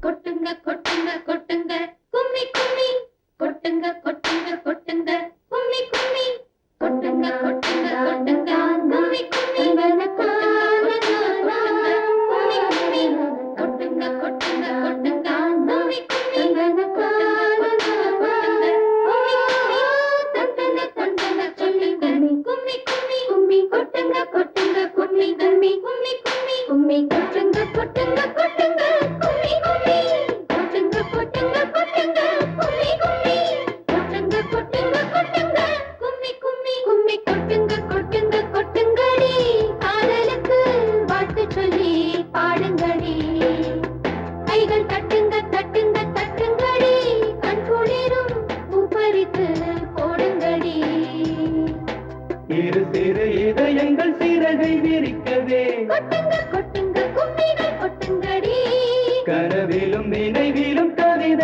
கொட்டுங்க கொட்டுங்க கொட்டுங்க. கும்மி கும்மி. கொட்டுங்க கொட்டுங்க.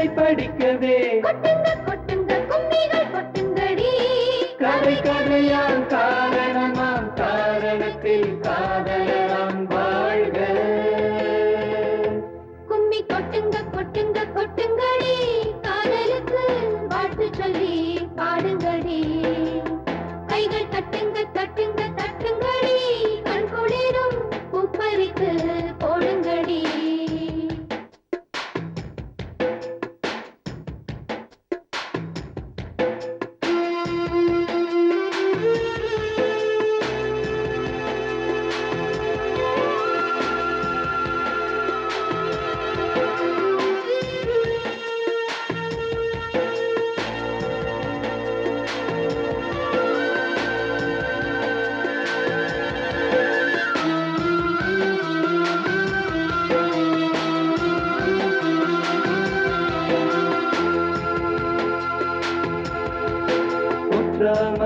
படிக்கவே.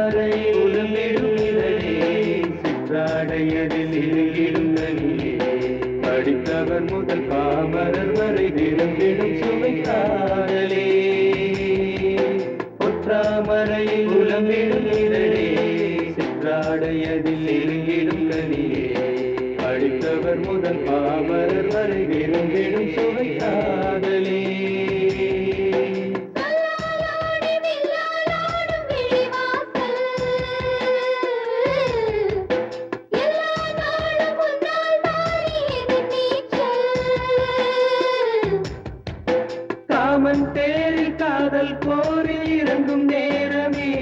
சித்தாரை உலமிடும் இதழே சித்தாடையதில் இருங்கிடும் நனியே படித்தவர் முதல் பாமரர் வரை திறந்திடும் சுவை காதலே. பொற்றாமரை உலமிடும் இதழே சித்தாடையதில் இருங்கிடும் நனியே படித்தவர் முதல் பாமரர் வரை திறந்திடும் சுவை காதலே. காமன் தேரில் காதல் போரில் இறங்கும் நேரமே.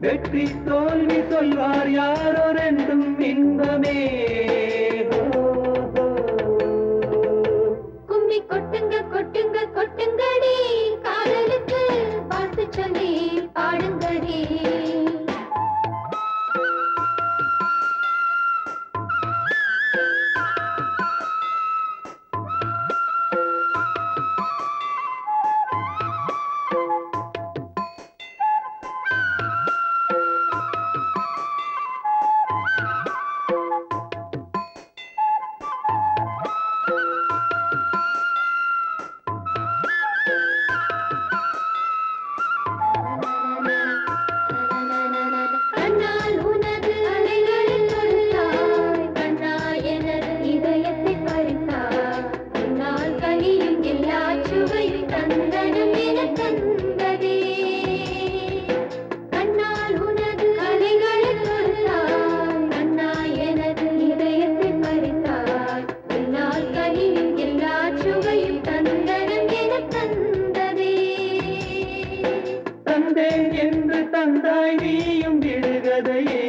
வெற்றி தோல்வி சொல்வார் யாரோ ரெண்டும் இன்பமே. கும்மி கொட்டுங்க கொட்டுங்க கொட்டுங்கடி. பிறந்தேன் என்று தந்தாய் நீயும் விடுகதையே.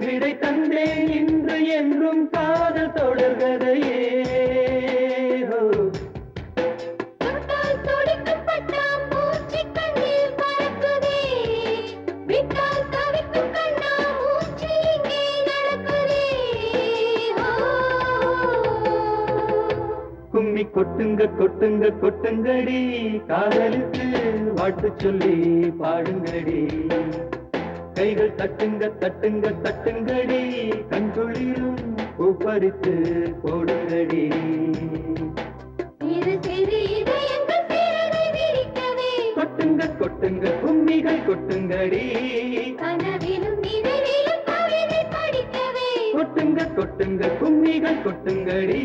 விடை தந்தேன் இன்று என்றும் காதல் தொடர் கொட்டுங்க கொட்டுங்க கொட்டுங்கடி. காதலுக்கு வாட்டு சொல்லி பாடுங்கடி. கைகள் தட்டுங்க தட்டுங்க தட்டுங்கடி. கண்குளிரும் பூப்பறித்து போடுங்கடி. கொட்டுங்க கொட்டுங்க கும்மிகள் கொட்டுங்கடி. கொட்டுங்க கும்மிகள் கொட்டுங்கடி.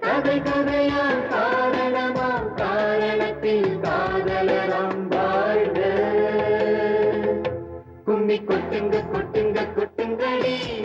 கதை கதையா காரணமா காரணத்தில் காதலராம் வாழ்க. கும்மி கொட்டுங்க கொட்டுங்க கொட்டுங்கடி.